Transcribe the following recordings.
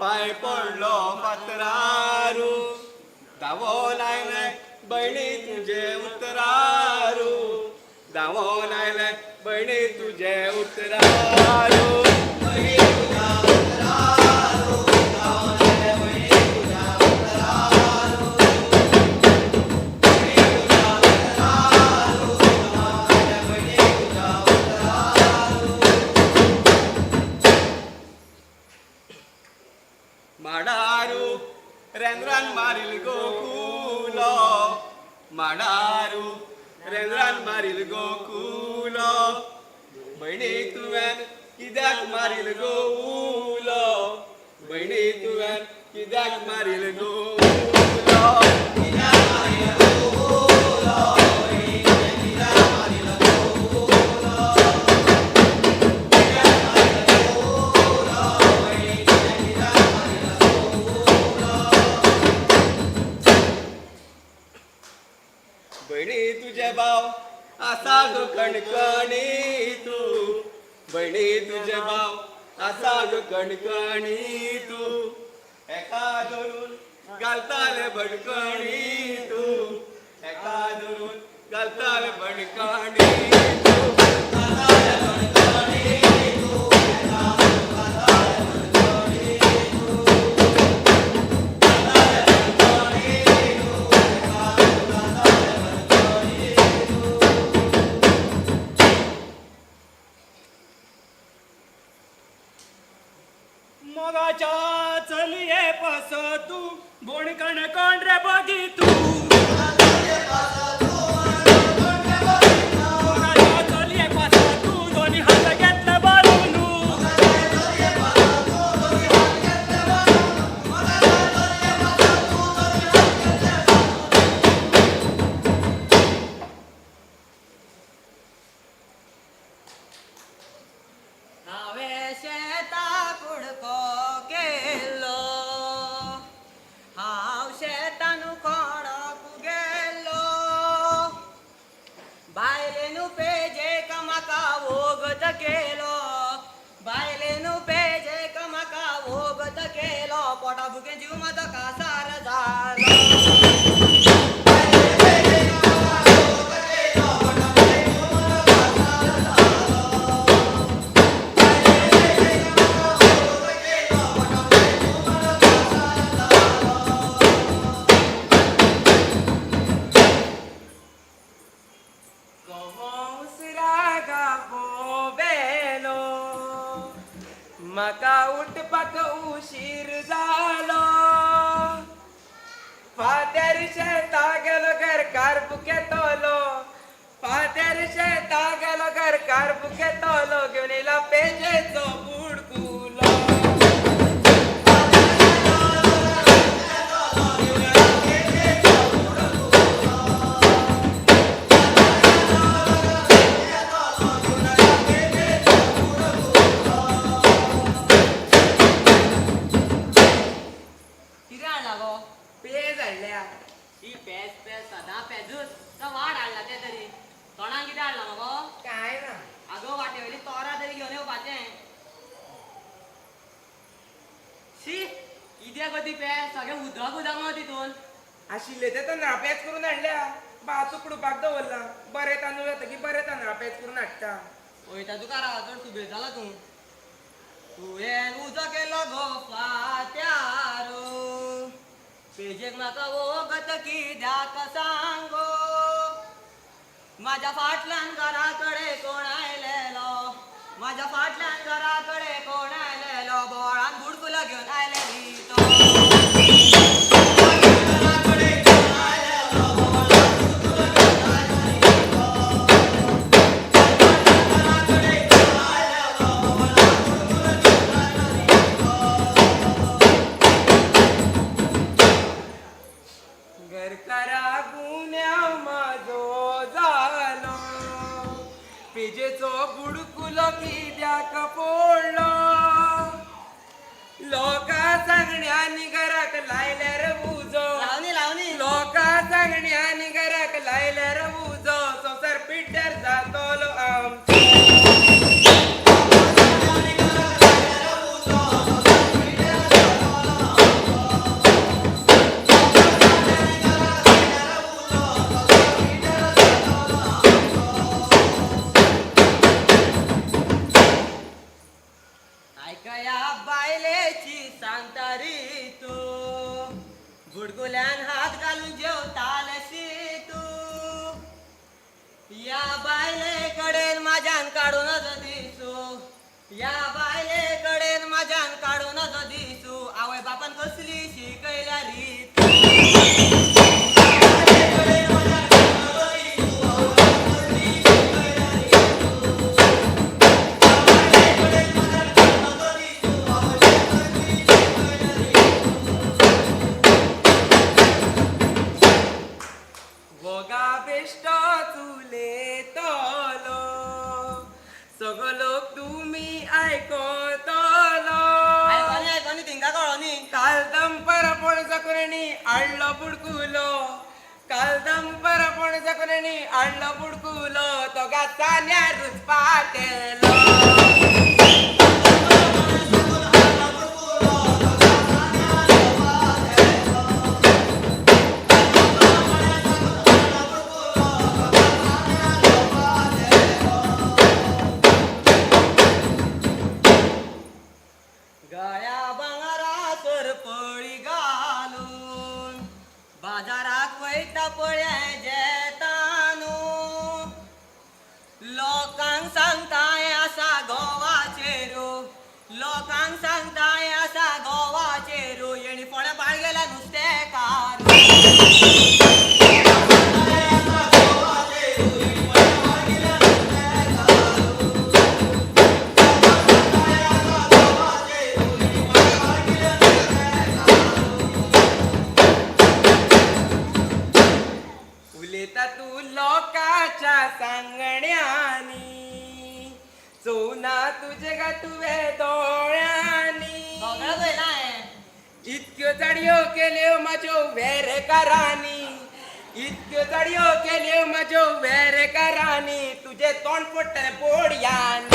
पाय पडलो पत्रारू. धावो लायले बहिणी तुझे उतरारू. धावो लायले बहिणी तुझे उतरारू. माडारू रेंद्रान मारील गोकुल बहिणी तुवें कित्याक मारील गोकुल बहिणी तुवें कित्याक बहिणी तुझे भाव असा कणकणी तू. एका धरून घालताले भडकणी तू. एका धरून घालताले भडकणी जीव म्हाजो कासार झाला. चार बुके तोलो घेवन येला पेजेचो कितें गो ती पेज सगळें उदक उदक मगो तितून आशिल्ले ते तांदळा पेज करून हाडल्या भात उकडपाक दवरला? बरे तांदूळ येता की बरे तांदळा पेज करून हाडटा वयता तुका रावाचोड सुबेज जाला तूं. तुवें उजो केलो गो फात्यारो. पेजेक म्हाका वोगत कित्याक सांगो. माझ्या फाटल्यान घरा कडे कोण आयलेलो माझ्या फाटल्यान घरा कडे कोण आयलेलो बोळान बुडकुलो घेवन आयलेली पिजेचो बुडकुलो कित्याक पोळलो लोका सांगण्यानी घराक लायल्यार गुडगुल्यान हात घालून जेवतालसी तू. या बायले कडेन माझ्यान काढूनच दिसू. या बायले कडेन माझ्यान काढूनच दिसू. आवय बापान कसली शिकयल्या रीत. सगळो तुम्ही ऐकतलो आयकोनी आयकोनी तिंका कळोनी काल दंपर पण जकुरणी आडलो बुडकुलो. काल दंपर पण जकुरणी आडलो बुडकुलो. तो गातान्या रुच Boy. चोना तुझे गा तुवे दोळ्यांनी इतक्यो चडयो केल्यो म्हाज्यो वेरेकारांनी इतक्यो चडयो केल्यो म्हाज्यो वेरेकारांनी तुझे तोंड पडटले पोडयान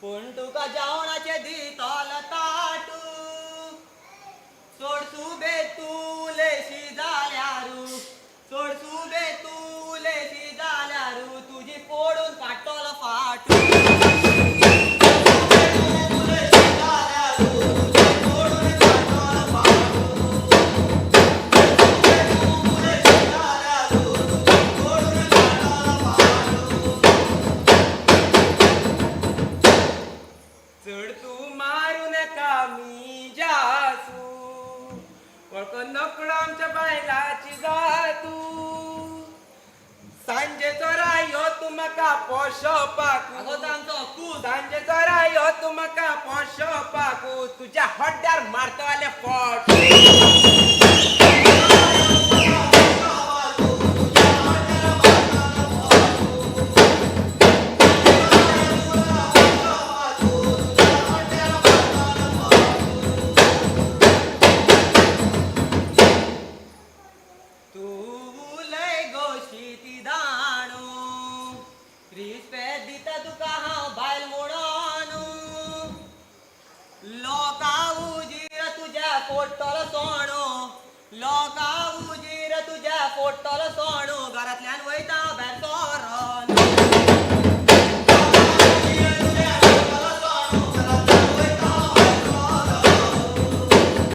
पूण तुका जेवणाचे दितोल ताटू. सोडसू बे तो आमचो हक्कू. सांजे चोरा यो तू म्हाका पोशो पाकू तुझ्या हड्ड्यार मारतो आले पोट. पोट्टोलो सोणू. लोका उजीर तुज्या पोट्टोलो सोणू. घरांतल्यान वयता भायर